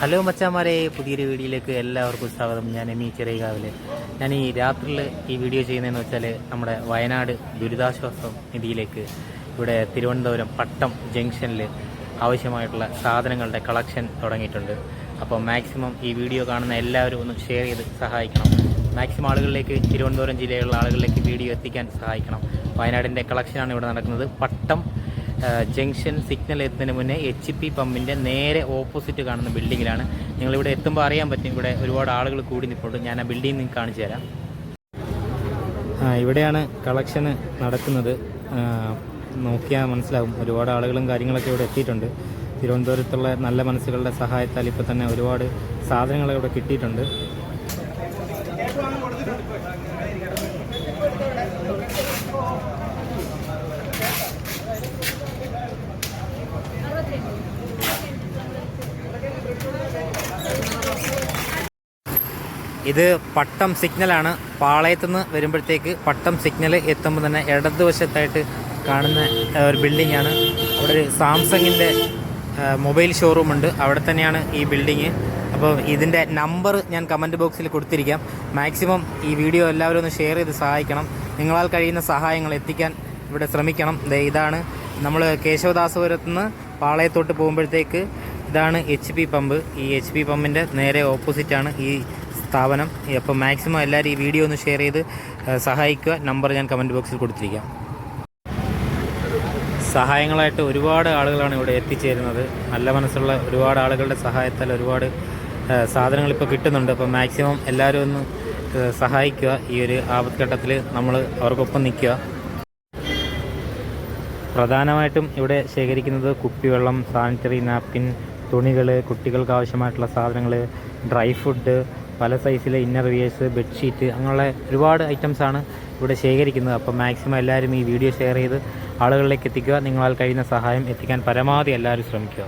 Hello മച്ചാമാരെ പുതിയൊരു വീഡിയോയിലേക്ക് എല്ലാവർക്കും സ്വാഗതം. ഞാൻ എം എമി ചെറിയകാവിൽ ഞാൻ ഈ രാത്രിയിൽ ഈ വീഡിയോ ചെയ്യുന്നതെന്ന് വെച്ചാൽ നമ്മുടെ വയനാട് ദുരിതാശ്വാസ നിധിയിലേക്ക് ഇവിടെ തിരുവനന്തപുരം പട്ടം ജംഗ്ഷനിൽ ആവശ്യമായിട്ടുള്ള സാധനങ്ങളുടെ കളക്ഷൻ തുടങ്ങിയിട്ടുണ്ട്. അപ്പോൾ മാക്സിമം ഈ വീഡിയോ കാണുന്ന എല്ലാവരും ഒന്ന് ഷെയർ ചെയ്ത് സഹായിക്കണം. മാക്സിമം ആളുകളിലേക്ക് തിരുവനന്തപുരം ജില്ലയിലുള്ള ആളുകളിലേക്ക് വീഡിയോ എത്തിക്കാൻ സഹായിക്കണം. വയനാടിന്റെ കളക്ഷനാണ് ഇവിടെ നടക്കുന്നത് പട്ടം ജംഗ്ഷൻ സിഗ്നൽ എത്തുന്നതിന് മുന്നേ എച്ച് പി പമ്പിന്റെ നേരെ ഓപ്പോസിറ്റ് കാണുന്ന ബിൽഡിങ്ങിലാണ്. നിങ്ങളിവിടെ എത്തുമ്പോൾ അറിയാൻ പറ്റും ഇവിടെ ഒരുപാട് ആളുകൾ കൂടി നിൽപ്പുണ്ട് ഞാൻ ആ ബിൽഡിംഗ് നിങ്ങൾക്ക് കാണിച്ചു തരാം. ഇവിടെയാണ് കളക്ഷന് നടക്കുന്നത്. നോക്കിയാൽ മനസ്സിലാവും. ഒരുപാട് ആളുകളും കാര്യങ്ങളൊക്കെ ഇവിടെ എത്തിയിട്ടുണ്ട്. തിരുവനന്തപുരത്തുള്ള നല്ല മനസ്സുകളുടെ സഹായത്താൽ ഇപ്പോൾ തന്നെ ഒരുപാട് സാധനങ്ങൾ ഇവിടെ കിട്ടിയിട്ടുണ്ട്. ഇത് പട്ടം സിഗ്നലാണ് പാളയത്തുനിന്ന് വരുമ്പോഴത്തേക്ക് പട്ടം സിഗ്നൽ എത്തുമ്പോൾ തന്നെ ഇടതുവശത്തായിട്ട് കാണുന്ന ഒരു ബിൽഡിംഗ് ആണ്. അവിടെ ഒരു സാംസങ്ങിന്റെ മൊബൈൽ ഷോറൂം ഉണ്ട്. അവിടെ തന്നെയാണ് ഈ ബിൽഡിങ് അപ്പോൾ ഇതിന്റെ നമ്പർ ഞാൻ കമന്റ് ബോക്സിൽ കൊടുത്തിരിക്കാം. മാക്സിമം ഈ വീഡിയോ എല്ലാവരും ഒന്ന് ഷെയർ ചെയ്ത് സഹായിക്കണം. നിങ്ങളാൽ കഴിയുന്ന സഹായങ്ങൾ എത്തിക്കാൻ ഇവിടെ ശ്രമിക്കണം. ഇതാണ് നമ്മൾ കേശവദാസപുരത്ത് നിന്ന് പാളയത്തോട്ട് പോകുമ്പോഴത്തേക്ക് ഇതാണ് എച്ച് പി പമ്പ് ഈ എച്ച് പി പമ്പിന്റെ നേരെ ഓപ്പോസിറ്റാണ് ഈ സ്ഥാപനം. അപ്പോൾ മാക്സിമം എല്ലാവരും ഈ വീഡിയോ ഒന്ന് ഷെയർ ചെയ്ത് സഹായിക്കുക. നമ്പർ ഞാൻ കമന്റ് ബോക്സിൽ കൊടുത്തിരിക്കാം. സഹായങ്ങളായിട്ട് ഒരുപാട് ആളുകളാണ് ഇവിടെ എത്തിച്ചേരുന്നത്. നല്ല മനസ്സുള്ള ഒരുപാട് ആളുകളുടെ സഹായത്താൽ ഒരുപാട് സാധനങ്ങൾ ഇപ്പോൾ കിട്ടുന്നുണ്ട്. അപ്പോൾ മാക്സിമം എല്ലാവരും ഒന്ന് സഹായിക്കുക. ഈ ഒരു ആപത്ഘട്ടത്തിൽ നമ്മൾ അവർക്കൊപ്പം നിൽക്കുക. പ്രധാനമായിട്ടും ഇവിടെ ശേഖരിക്കുന്നത് കുപ്പിവെള്ളം സാനിറ്ററി നാപ്കിൻ തുണികൾ കുട്ടികൾക്ക് ആവശ്യമായിട്ടുള്ള സാധനങ്ങൾ ഡ്രൈ ഫുഡ് പല സൈസിലെ ഇന്നർ വിയേഴ്സ് ബെഡ്ഷീറ്റ് അങ്ങനെയുള്ള ഒരുപാട് ഐറ്റംസ് ആണ് ഇവിടെ ശേഖരിക്കുന്നത്. അപ്പോൾ മാക്സിമം എല്ലാവരും ഈ വീഡിയോ ഷെയർ ചെയ്ത് ആളുകളിലേക്ക് എത്തിക്കുക. നിങ്ങളാൽ കഴിയുന്ന സഹായം എത്തിക്കാൻ പരമാവധി എല്ലാവരും ശ്രമിക്കുക.